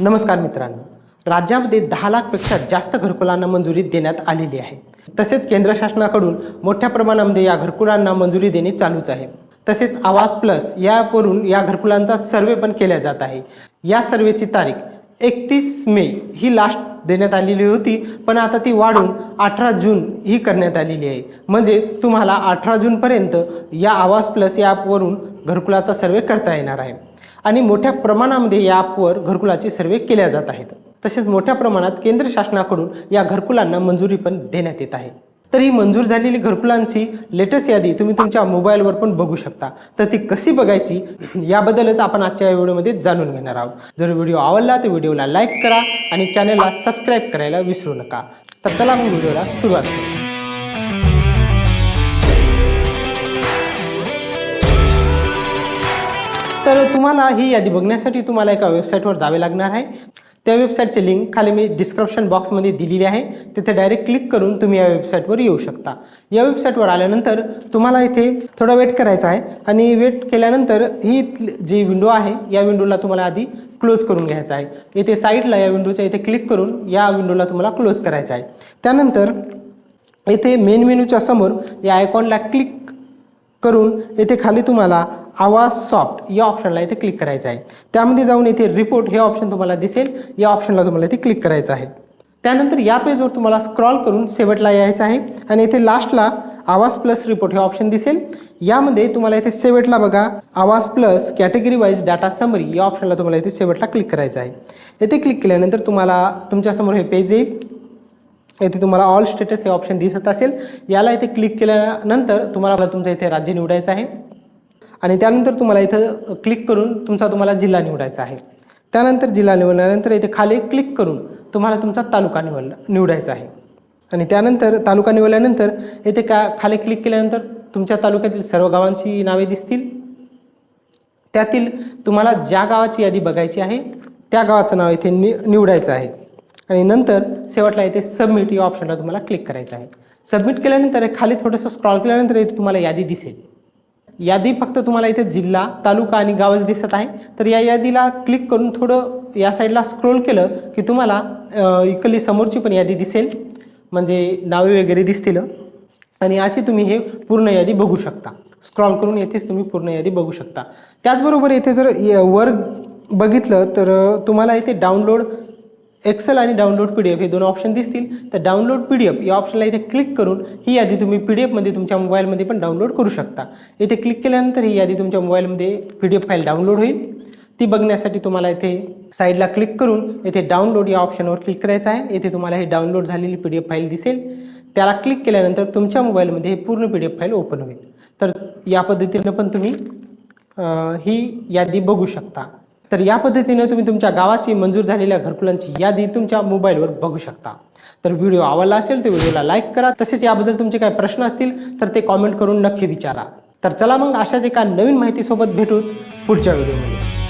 नमस्कार मित्रांनो. राज्यामध्ये दहा लाखपेक्षा जास्त घरकुलांना मंजुरी देण्यात आलेली आहे. तसेच केंद्र शासनाकडून मोठ्या प्रमाणामध्ये या घरकुलांना मंजुरी देणे चालूच आहे. तसेच आवाज प्लस या ॲपवरून या घरकुलांचा सर्वे पण केला जात आहे. या सर्वेची तारीख एकतीस मे ही लास्ट देण्यात आलेली होती पण आता ती वाढून अठरा जून ही करण्यात आलेली आहे. म्हणजेच तुम्हाला अठरा जूनपर्यंत या आवाज प्लस या ॲपवरून घरकुलाचा सर्वे करता येणार आहे. आणि मोठ्या प्रमाणामध्ये या ॲपवर घरकुलाचे सर्वे केल्या जात आहेत. तसेच मोठ्या प्रमाणात केंद्र शासनाकडून या घरकुलांना मंजुरी पण देण्यात येत आहे. तर ही मंजूर झालेली घरकुलांची लेटेस्ट यादी तुम्ही तुमच्या मोबाईलवर पण बघू शकता. तर ती कशी बघायची याबद्दलच आपण आजच्या या व्हिडिओमध्ये जाणून घेणार आहोत. जर व्हिडिओ आवडला तर व्हिडिओला लाईक करा आणि चॅनलला सबस्क्राईब करायला विसरू नका. तर चला मग व्हिडिओला सुरुवात करू तर तुम्हाला ही यादी बघण्यासाठी तुम्हाला एका वेबसाईटवर जावे लागणार आहे. त्या वेबसाईटचे लिंक खाली मी डिस्क्रिप्शन बॉक्समध्ये दिलेली आहे. तिथे डायरेक्ट क्लिक करून तुम्ही या वेबसाईटवर येऊ शकता. या वेबसाईटवर आल्यानंतर तुम्हाला इथे थोडा वेट करायचा आहे. आणि वेट केल्यानंतर ही जी विंडो आहे या विंडोला तुम्हाला आधी क्लोज करून घ्यायचा आहे. इथे साईडला या विंडोच्या इथे क्लिक करून या विंडोला तुम्हाला क्लोज करायचा आहे. त्यानंतर इथे मेन मेनूच्या समोर या आयकॉनला क्लिक करून येथे खाली तुम्हाला आवाज सॉफ्ट या ऑप्शनला इथे क्लिक करायचं आहे. त्यामध्ये जाऊन इथे रिपोर्ट हे ऑप्शन तुम्हाला दिसेल. या ऑप्शनला तुम्हाला इथे क्लिक करायचं आहे. त्यानंतर या पेजवर तुम्हाला स्क्रॉल करून शेवटला यायचं आहे. आणि इथे लास्टला आवाज प्लस रिपोर्ट हे ऑप्शन दिसेल. यामध्ये तुम्हाला इथे शेवटला बघा आवाज plus category wise data summary या ऑप्शनला तुम्हाला इथे शेवटला क्लिक करायचं आहे. येथे क्लिक केल्यानंतर तुम्हाला तुमच्यासमोर हे पेज येईल. इथे तुम्हाला ऑल स्टेटस हे ऑप्शन दिसत असेल. याला इथे क्लिक केल्यानंतर तुम्हाला तुमचं इथे राज्य निवडायचं आहे. आणि त्यानंतर तुम्हाला इथं क्लिक करून तुमचा तुम्हाला जिल्हा निवडायचा आहे. त्यानंतर जिल्हा निवडल्यानंतर इथे खाली क्लिक करून तुम्हाला तुमचा तालुका निवड निवडायचा आहे. आणि त्यानंतर तालुका निवडल्यानंतर येथे का खाली क्लिक केल्यानंतर तुमच्या तालुक्यातील सर्व गावांची नावे दिसतील. त्यातील तुम्हाला ज्या गावाची यादी बघायची आहे त्या गावाचं नाव इथे नि निवडायचं आहे. आणि नंतर शेवटला येते सबमिट या ऑप्शनला तुम्हाला क्लिक करायचं आहे. सबमिट केल्यानंतर खाली थोडंसं स्क्रॉल केल्यानंतर इथे तुम्हाला यादी दिसेल. यादी फक्त तुम्हाला इथे जिल्हा तालुका आणि गावच दिसत आहे. तर या यादीला क्लिक करून थोडं या साईडला स्क्रोल केलं की तुम्हाला अ, इकडली समोरची पण यादी दिसेल. म्हणजे नावे वगैरे दिसतील. आणि अशी तुम्ही हे पूर्ण यादी बघू शकता. स्क्रॉल करून येथेच तुम्ही पूर्ण यादी बघू शकता. त्याचबरोबर येथे जर य- वर बघितलं तर तुम्हाला इथे डाउनलोड एक्सेल आणि डाउनलोड पी डी एफ हे दोन ऑप्शन दिसतील. तर डाउनलोड पी डी एफ या ऑप्शनला इथे क्लिक करून ही यादी तुम्ही पी डी एफमध्ये तुमच्या मोबाईलमध्ये पण डाउनलोड करू शकता. इथे क्लिक केल्यानंतर ही यादी तुमच्या मोबाईलमध्ये P D F file download होईल. ती बघण्यासाठी तुम्हाला इथे साईडला क्लिक करून येथे डाउनलोड या ऑप्शनवर क्लिक करायचं आहे. येथे तुम्हाला ही डाउनलोड झालेली पी डी एफ फाईल दिसेल. त्याला क्लिक केल्यानंतर तुमच्या मोबाईलमध्ये हे पूर्ण P D F file open होईल. तर या पद्धतीनं पण तुम्ही ही यादी बघू शकता. तर या पद्धतीने तुम्ही तुमच्या गावाची मंजूर झालेल्या घरकुलांची यादी तुमच्या मोबाईलवर बघू शकता. तर व्हिडिओ आवडला असेल तर व्हिडिओला लाईक करा. तसेच याबद्दल तुमचे काही प्रश्न असतील तर ते कॉमेंट करून नक्की विचारा. तर चला मग अशाच एका नवीन माहितीसोबत भेटूत पुढच्या व्हिडिओमध्ये.